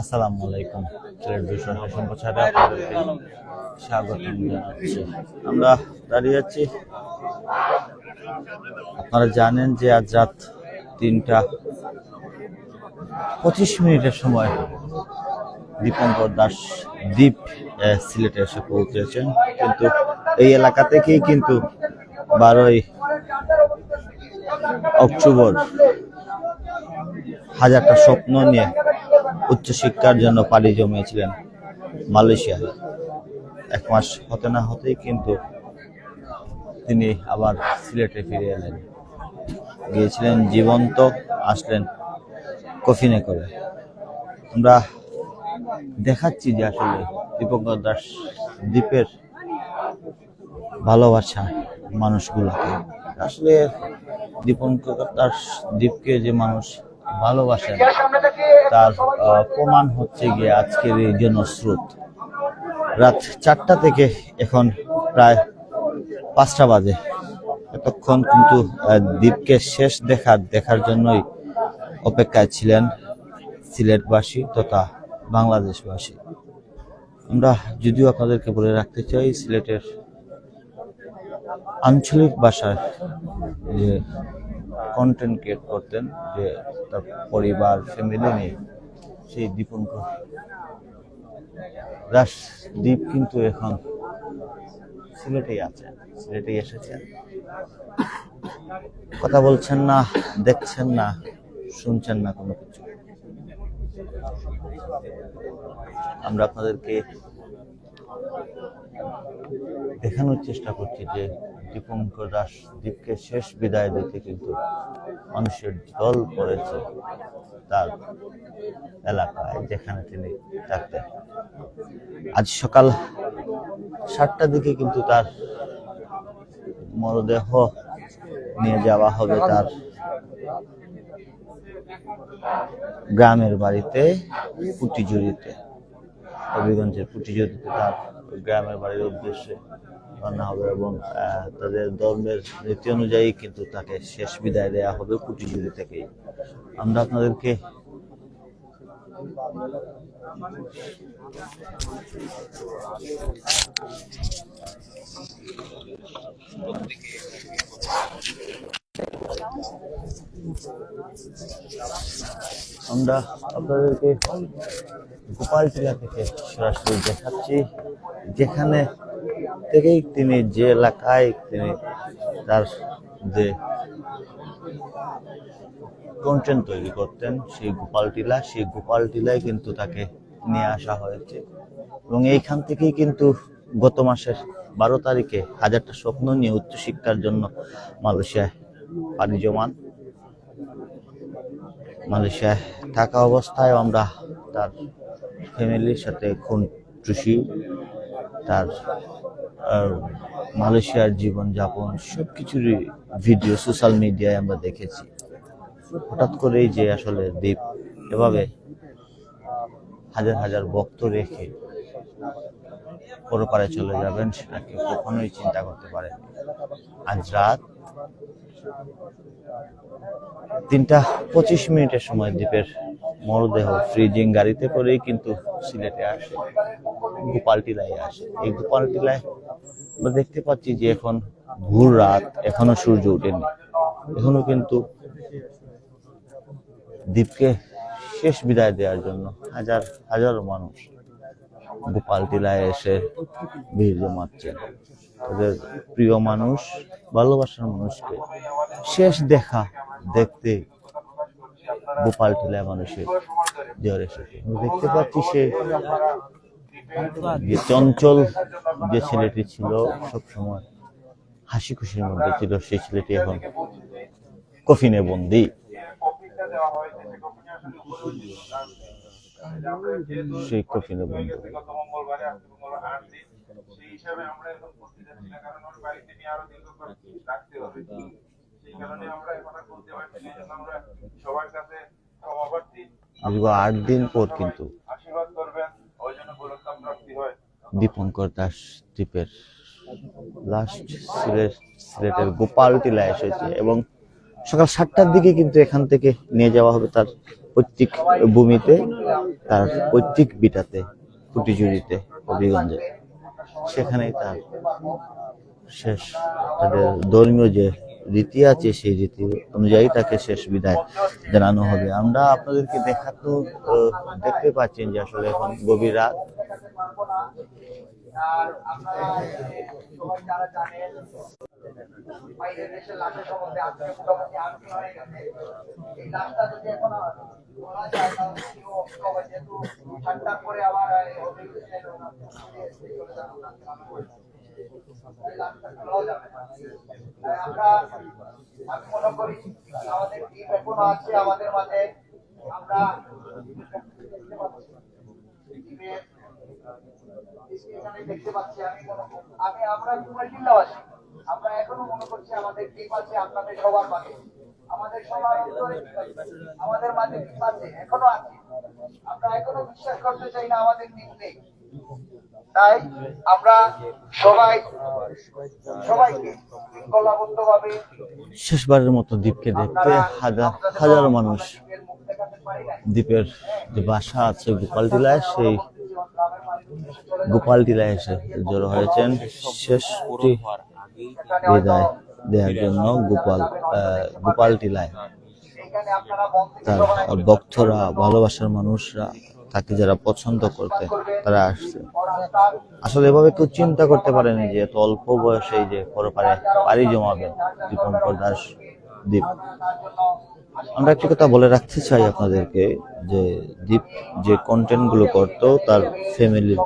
আসসালামু আলাইকুম সিলেট দূষণ সম্প্রচারে আপনাদেরকে স্বাগত জানাচ্ছি। আমরা দাঁড়িয়ে আছি। আপনারা জানেন যে আজ রাত তিনটা পঁচিশ মিনিটের সময় দীপঙ্কর দাস দ্বীপ সিলেটে এসে পৌঁছেছেন। কিন্তু এই এলাকা থেকেই কিন্তু বারোই অক্টোবর হাজারটা স্বপ্ন নিয়ে উচ্চশিক্ষার জন্য পাড়ি জমিয়েছিলেন মালয়েশিয়ায় এক মাস হতে না হতেই কিন্তু তিনি আবার সিলেটে ফিরে এলেন। গিয়েছিলেন জীবন্ত, আসলেন কফিনে করে। আমরা দেখাচ্ছি যে আসলে দীপঙ্কর দাস দ্বীপের ভালোবাসা মানুষগুলোকে। আসলে দীপঙ্কর দাস দ্বীপকে যে মানুষ ভালোবাসেন। তার প্রমাণ হচ্ছে গিয়ে আজকের এই জনস্রোত। রাত চারটা থেকে এখন প্রায় পাঁচটা বাজে। এতক্ষণ কিন্তু দ্বীপকে শেষ দেখার দেখার জন্যই অপেক্ষায় ছিলেন সিলেটবাসী তথা বাংলাদেশবাসী। আমরা যদিও আপনাদেরকে বলে রাখতে চাই সিলেটের আঞ্চলিক ভাষায় যে কন্টেন্ট ক্রিয়েট করতেন যে তার পরিবার ফ্যামিলি নিয়ে সেই দীপঙ্কর। দাস দ্বীপ কিন্তু এখন সিলেটেই আছে, সিলেটেই এসেছেন কথা বলছেন না, দেখছেন না, শুনছেন না কোনো কিছু। আমরা আপনাদেরকে দেখানোর চেষ্টা করছি যে দীপঙ্কর দাস দ্বীপকে শেষ বিদায় দিতে কিন্তু মানুষের দল পড়েছে তার এলাকায় যেখানে তিনি থাকতেন। আজ সকাল সাতটার দিকে কিন্তু তার মরদেহ নিয়ে যাওয়া হবে তার গ্রামের বাড়িতে পুটিজুড়িতে হবিগঞ্জের পুটিজুড়িতে তার গ্রামের বাড়ির উদ্দেশ্যে। রান্না হবে এবং তাদের ধর্মের নীতি অনুযায়ী কিন্তু তাকে শেষ বিদায় দেওয়া হবে পুটিজুড়ি থেকেই। আমরা আপনাদেরকে আমরা আপনাদেরকে গোপালটিলা থেকে সরাসরি দেখাচ্ছি। যেখানে থেকেই তিনি যে এলাকায় তিনি তার যে কন্টেন্ট তৈরি করতেন, সেই গোপালটিলা সেই গোপালটিলায় কিন্তু তাকে নিয়ে আসা হয়েছে। এবং এইখান থেকেই কিন্তু গত মাসের বারো তারিখে হাজারটা স্বপ্ন নিয়ে উচ্চশিক্ষার জন্য মালয়েশিয়ায় পাড়ি জমান। মালয়েশিয়ায় থাকা অবস্থায় আমরা তার ফ্যামিলির সাথে খুন টুসি তার মালয়েশিয়ার জীবনযাপন সব কিছুরই ভিডিও সোশ্যাল মিডিয়ায় আমরা দেখেছি। হঠাৎ করেই যে আসলে দ্বীপ, এভাবে হাজার হাজার ভক্ত রেখে পরপারে চলে যাবেন সেটাকে কখনোই চিন্তা করতে পারেন। আজ রাত তিনটা পঁচিশ মিনিটের সময় দ্বীপের মরদেহ ফ্রিজিং গাড়িতে করেই কিন্তু সিলেটে আসে গোপালটিলায় আসে। এই গোপালটিলায় আমরা দেখতে পাচ্ছি যে এখন ভোর রাত, এখনও সূর্য ওঠেনি। এখনও কিন্তু দ্বীপকে শেষ বিদায় দেওয়ার জন্য হাজার হাজার মানুষ গোপাল টিলায় এসে ভিড় জমাচ্ছেন। তাদের প্রিয় মানুষ, ভালোবাসার মানুষকে শেষ দেখা দেখতে গোপাল টিলায় মানুষের জ্বর আমরা দেখতে পাচ্ছি সে যে চঞ্চল যে ছেলেটি ছিল সব সময় হাসি খুশির মধ্যে ছিল, সেই ছেলেটি এখন কফিনে বন্দি। সেই কফিনে বন্দি। সেই হিসাবে আমরা এখন কারণ বাড়িতে আরও দীর্ঘক্ষণ রাখতে হবে। আট দিন পর কিন্তু দীপঙ্কর দাস দ্বীপের লাস্ট সিলেট সিলেটের গোপাল টিলা এসেছে এবং সকাল সাতটার দিকে কিন্তু এখান থেকে নিয়ে যাওয়া হবে তার পৈতৃক ভূমিতে তার পৈতৃক বিটাতে কুটিচুরিতে হবিগঞ্জে। সেখানেই তার শেষ তাদের ধর্মীয় যে রীতি আছে, সেই রীতি অনুযায়ী তাকে শেষ বিদায় জানানো হবে। আমরা আপনাদেরকে দেখাতো দেখতে পাচ্ছেন যে আসলে এখন গভীর রাত। পরে আবার আমি মনে আমাদের মাঝে আমরা দেখতে পাচ্ছি আমি আমি আমরা এখনও মনে করছি আমাদের টিম আছে আপনাদের সবার মাঝে আমাদের সবার। আমাদের মাঝে আছে এখনও আছে আমরা এখনও বিশ্বাস করতে চাই না আমাদের টিম নেই তাই আমরা সবাই সবাইকে ভাবে শেষবারের মতো দ্বীপকে দেখতে হাজার হাজারো মানুষ দ্বীপের যে বাসা আছে গোপাল টিলায় সেই গোপাল টিলায় এসে জড়ো হয়েছেন। শেষটি বিদায় দেওয়ার জন্য গোপাল আহ, গোপাল টিলায়। তার ভক্তরা ভালোবাসার মানুষরা তাকে যারা পছন্দ করতে, তারা আসছে। আসলে এভাবে কেউ চিন্তা করতে পারেনি যে এত অল্প বয়সে এই যে পরপারে পাড়ি জমাবে দীপঙ্কর দাস দ্বীপ আমরা একটি কথা বলে রাখতে চাই আপনাদেরকে যে দীপ যে কন্টেন্টগুলো করতো, তার ফ্যামিলির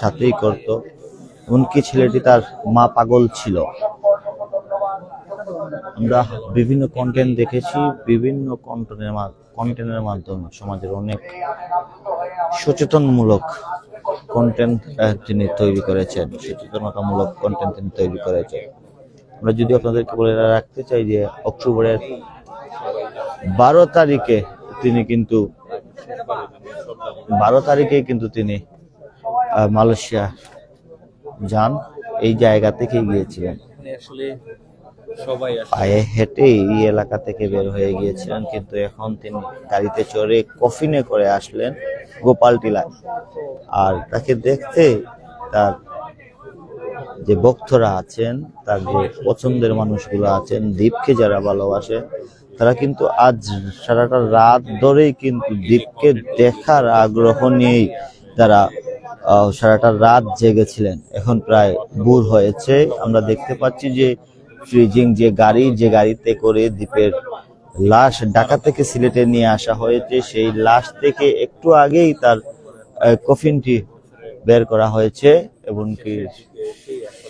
সাথেই করত, এমনকি ছেলেটি তার মা পাগল ছিল। আমরা বিভিন্ন কন্টেন্ট দেখেছি, বিভিন্ন কন্টেন্টের কন্টেন্টের মাধ্যমে সমাজের অনেক সচেতনমূলক কন্টেন্ট তিনি তৈরি করেছেন। সচেতনতামূলক কন্টেন্ট তিনি তৈরি করেছেন। আমরা যদি আপনাদেরকে বলে রাখতে চাই যে, অক্টোবরের বারো তারিখে তিনি কিন্তু, বারো তারিখে কিন্তু তিনি মালয়েশিয়া যান। এই জায়গা থেকে গিয়েছিলেন। আসলে পায়ে হেঁটে এই এলাকা থেকে বের হয়ে গিয়েছিলেন, কিন্তু এখন তিনি গাড়িতে চড়ে কফিনে করে আসলেন গোপাল টিলায়। আর তাকে দেখতে তার যে ভক্তরা আছেন, তার যে পছন্দের মানুষগুলো আছেন দ্বীপকে যারা ভালোবাসে, তারা কিন্তু আজ সারাটা রাত ধরেই কিন্তু দ্বীপকে দেখার আগ্রহ নিয়েই তারা সারাটা রাত জেগেছিলেন। এখন প্রায় ভোর হয়েছে। আমরা দেখতে পাচ্ছি যে ফ্রিজিং যে গাড়ি, যে গাড়িতে করে দ্বীপের লাশ ঢাকা থেকে সিলেটে নিয়ে আসা হয়েছে, সেই লাশ থেকে একটু আগেই তার কফিনটি বের করা হয়েছে এবং কি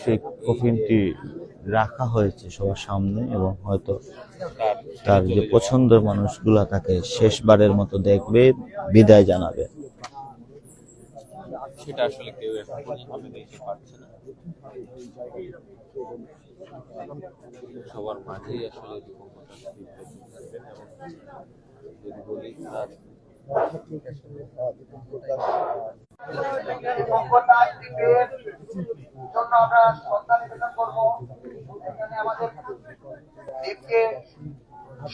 সেই কফিনটি রাখা হয়েছে সবার সামনে এবং হয়তো তার যে পছন্দের মানুষগুলা তাকে শেষবারের মতো দেখবে, বিদায় জানাবে। সেটা আসলে কেউ এখন দেখতে পাচ্ছে না। সবার মাঝেই আসলে যদি বলি, তার জন্য আমরা করব আমাদের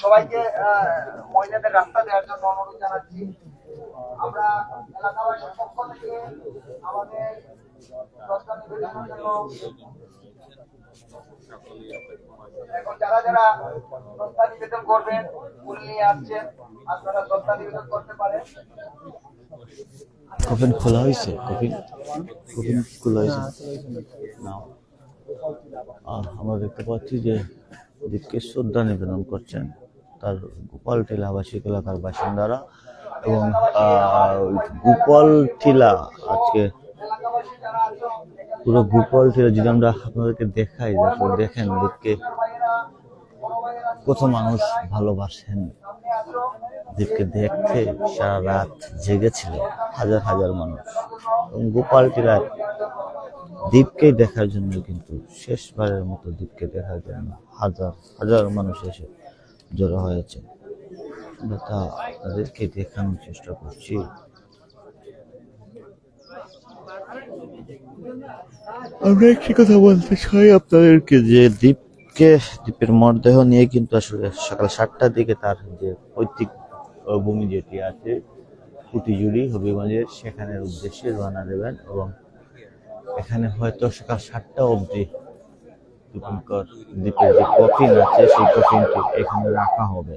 সবাইকে মহিলাদের রাস্তা দেওয়ার জন্য অনুরোধ জানাচ্ছি। আমরা এলাকাবাসীর পক্ষ থেকে আমাদের শ্রদ্ধা নিবেদনের জন্য এখন যারা যারা নিবেদন করবেন, ফুল নিয়ে আসছেন, আপনারা নিবেদন করতে পারেন। কফিন খোলা হয়েছে? কফিন? কফিন খোলা হয়েছে? আমরা দেখতে পাচ্ছি যে দীপকে শ্রদ্ধা নিবেদন করছেন তার গোপাল টিলা আবাসিক এলাকার বাসিন্দারা এবং গোপাল টিলা আজকে পুরো গোপাল টিলা যদি আমরা আপনাদেরকে দেখাই আসলে দেখেন দীপকে কত মানুষ ভালোবাসেন। দীপকে দেখতে সারা রাত জেগেছিল, হাজার হাজার মানুষ। এবং গোপাল টিলার দ্বীপকেই দেখার জন্য কিন্তু শেষবারের মতো দ্বীপকে দেখার জন্য হাজার হাজার মানুষ এসে জড়ো হয়েছে। তা তাদেরকে দেখানোর চেষ্টা করছি। আমরা একটি কথা বলতে চাই আপনাদেরকে যে দ্বীপকে, দ্বীপের মরদেহ নিয়ে কিন্তু আসলে সকাল সাতটার দিকে তার যে পৈতৃক ভূমি যেটি আছে কুটিজুড়ি হবিগঞ্জের, সেখানের উদ্দেশ্যে রওনা দেবেন এবং এখানে হয়তো সকাল সাতটা অবধি দীপঙ্কর দ্বীপের যে কফিন আছে, সেই কফিনটি এখানে রাখা হবে।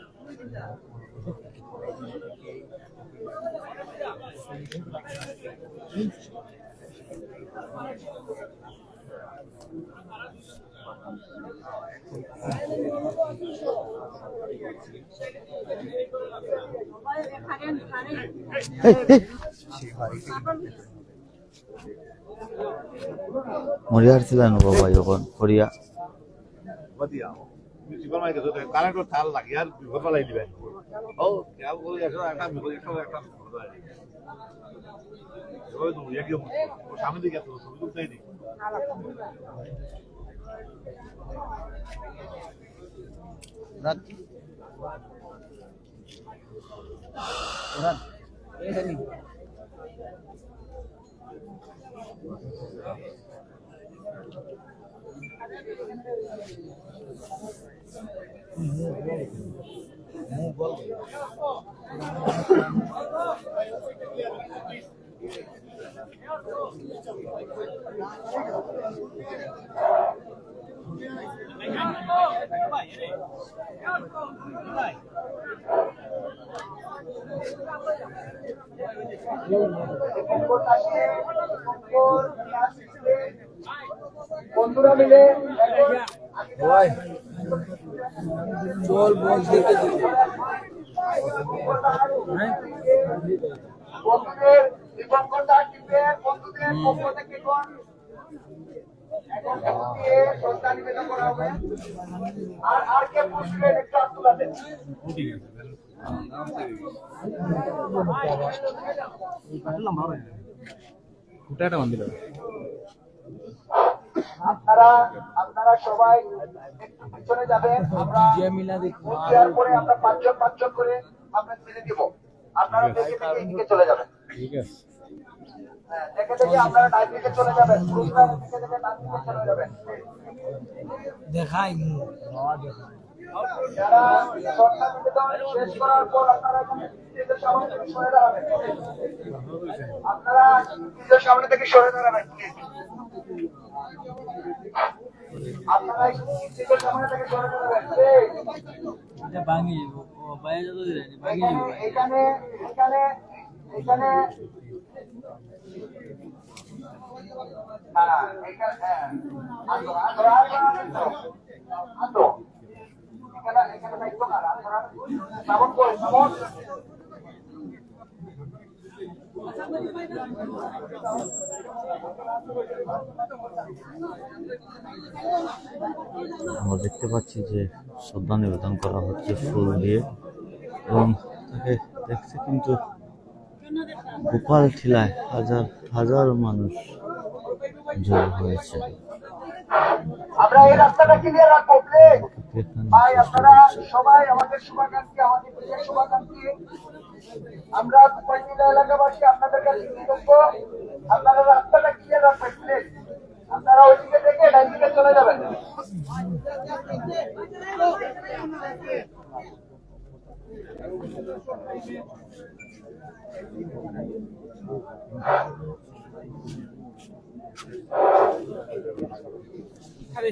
মরিয়ার ছিলেন বাবা যখন করিয়া সুপার মার্কেট হতে কারেন্টও তার লাগে আর বিপদ পালাই দিবেন ও খেয়াল করে একশো একটা বিপদ একশো একটা বিপদ আছে সামনে দিকে ছবি বন্ধুরা মিলে বল বল দেখে বন্ধুদের দীপঙ্করটা টিপে বন্ধুদের পক্ষ থেকে কোন এখন দিয়ে শ্রদ্ধা নিবেদন করা হবে আর আর কে পুষবেন একটু হাত তুলা দেন আপনারা আপনারা সবাই একটু পিছনে যাবেন আমরা দেওয়ার পরে আমরা পাঁচজন পাঁচজন করে আমরা ছেড়ে দিব। আপনারা দেখে দেখে এদিকে চলে যাবেন। হ্যাঁ, দেখে দেখে আপনারা ডান দিকে চলে যাবেন। পুরুষরা দেখে দেখে ডান দিকে চলে যাবেন। দেখাই যারা শেষ করার পর আপনারা সামনে থেকে সরে দাঁড়াবেন please। আপনারা স্টেজের সামনে থেকে সরে দাঁড়াবেন please। ভাঙি ও বাইরে যত দিলে ভাঙি এখানে এখানে এখানে হ্যাঁ হ্যাঁ। দায়িত্ব করে আমরা দেখতে পাচ্ছি যে শ্রদ্ধা নিবেদন করা হচ্ছে ফুল দিয়ে এবং তাকে দেখতে কিন্তু গোপাল ঠিলায় হাজার হাজার মানুষ জড়ো হয়েছে। আমরা এই রাস্তাটা ক্লিয়ার রাখব প্লিজ ভাই আপনারা সবাই আমাদের শুভাকাঙ্ক্ষী আমাদের শুভাকাঙ্ক্ষী। আমরা কুপাইটিলা এলাকাবাসী আপনাদের কাছে কৃতজ্ঞ। আপনারা রাস্তাটা ক্লিয়ার রাখবেন প্লিজ আপনারা ওইদিকে দেখে ডাইদিকে চলে যাবেন। আবি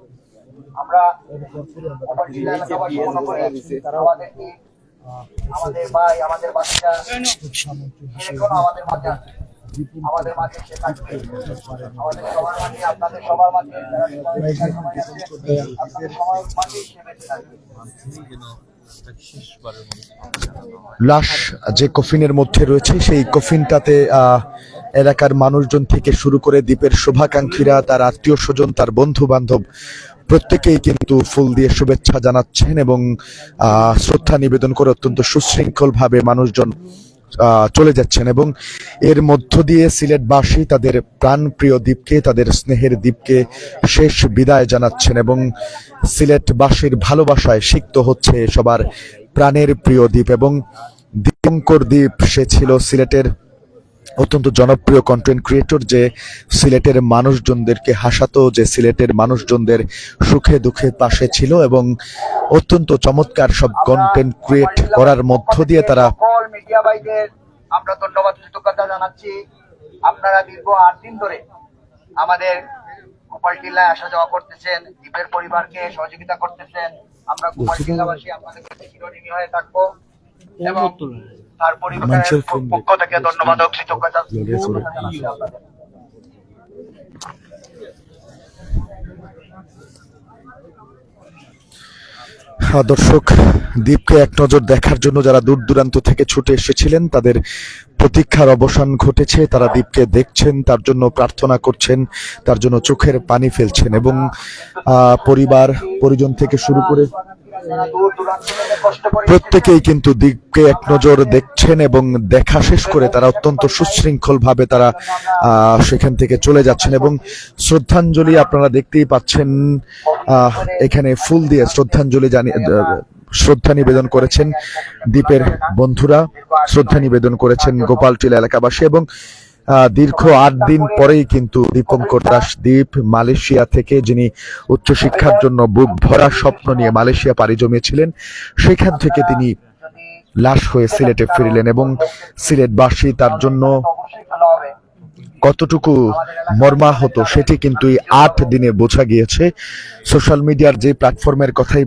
আমরা আমাদের ভাই আমাদের বাচ্চা আমাদের মাঝে আছে। আমাদের মাঝে সে থাকবে আমাদের সবার মাঝে আপনাদের সবার মাঝে আপনাদের সবার মাঝে সে বেঁচে থাকবে লাশ যে কফিনের মধ্যে রয়েছে, সেই কফিনটাতে এলাকার মানুষজন থেকে শুরু করে দ্বীপের শুভাকাঙ্ক্ষীরা, তার আত্মীয় স্বজন, তার বন্ধু বান্ধব প্রত্যেকেই কিন্তু ফুল দিয়ে শুভেচ্ছা জানাচ্ছেন এবং শ্রদ্ধা নিবেদন করে অত্যন্ত সুশৃঙ্খলভাবে মানুষজন চলে যাচ্ছেন এবং এর মধ্য দিয়ে সিলেটবাসী তাদের প্রাণপ্রিয় দ্বীপকে, তাদের স্নেহের দ্বীপকে শেষ বিদায় জানাচ্ছেন এবং সিলেটবাসীর ভালোবাসায় সিক্ত হচ্ছে সবার প্রাণের প্রিয় দ্বীপ এবং দীপঙ্কর দ্বীপ, সে ছিল সিলেটের অত্যন্ত জনপ্রিয় কন্টেন্ট ক্রিয়েটর যে সিলেটের মানুষজনদেরকে হাসাতো যে সিলেটের মানুষজনদের সুখে দুঃখে পাশে ছিল এবং অত্যন্ত চমৎকার সব কন্টেন্ট ক্রিয়েট করার মধ্য দিয়ে তারা মিডিয়া ভাইদের আমরা ধন্যবাদ কৃতজ্ঞতা জানাচ্ছি। আপনারা দীর্ঘ আট দিন ধরে আমাদের গোপাল টিল্লায় আসা যাওয়া করতেছেন দ্বীপের পরিবারকে সহযোগিতা করতেছেন। আমরা গোপাল টিল্লাবাসী আপনাদের কাছে চিরঋণী হয়ে থাকব। এবং তার পরিবারের পক্ষ থেকে ধন্যবাদ ও কৃতজ্ঞতা দর্শক দ্বীপকে এক নজর দেখার জন্য যারা দূর দূরান্ত থেকে ছুটে এসেছিলেন তাদের প্রতীক্ষার অবসান ঘটেছে। তারা দ্বীপকে দেখছেন তার জন্য প্রার্থনা করছেন তার জন্য চোখের পানি ফেলছেন এবং আহ, পরিবার পরিজন থেকে শুরু করে প্রত্যেকেই কিন্তু দ্বীপকে এক নজর দেখছেন এবং দেখা শেষ করে তারা অত্যন্ত সুশৃঙ্খল ভাবে তারা সেখান থেকে চলে যাচ্ছেন এবং শ্রদ্ধাঞ্জলি আপনারা দেখতেই পাচ্ছেন এখানে ফুল দিয়ে শ্রদ্ধাঞ্জলি জানিয়ে শ্রদ্ধা নিবেদন করেছেন দ্বীপের বন্ধুরা, শ্রদ্ধা নিবেদন করেছেন গোপালটিলা এলাকাবাসী এবং দীর্ঘ আট দিন পরেই কিন্তু দীপঙ্কর দাস দ্বীপ মালয়েশিয়া থেকে, যিনি উচ্চশিক্ষার জন্য বুক ভরা স্বপ্ন নিয়ে মালয়েশিয়া পাড়ি জমিয়েছিলেন, সেখান থেকে তিনি লাশ হয়ে সিলেটে ফিরলেন এবং সিলেটবাসী তার জন্য কতটুকু মর্মাহত সেটি কিন্তু এই আট দিনে বোঝা গিয়েছে। সোশ্যাল মিডিয়ার যে প্ল্যাটফর্মের কথাই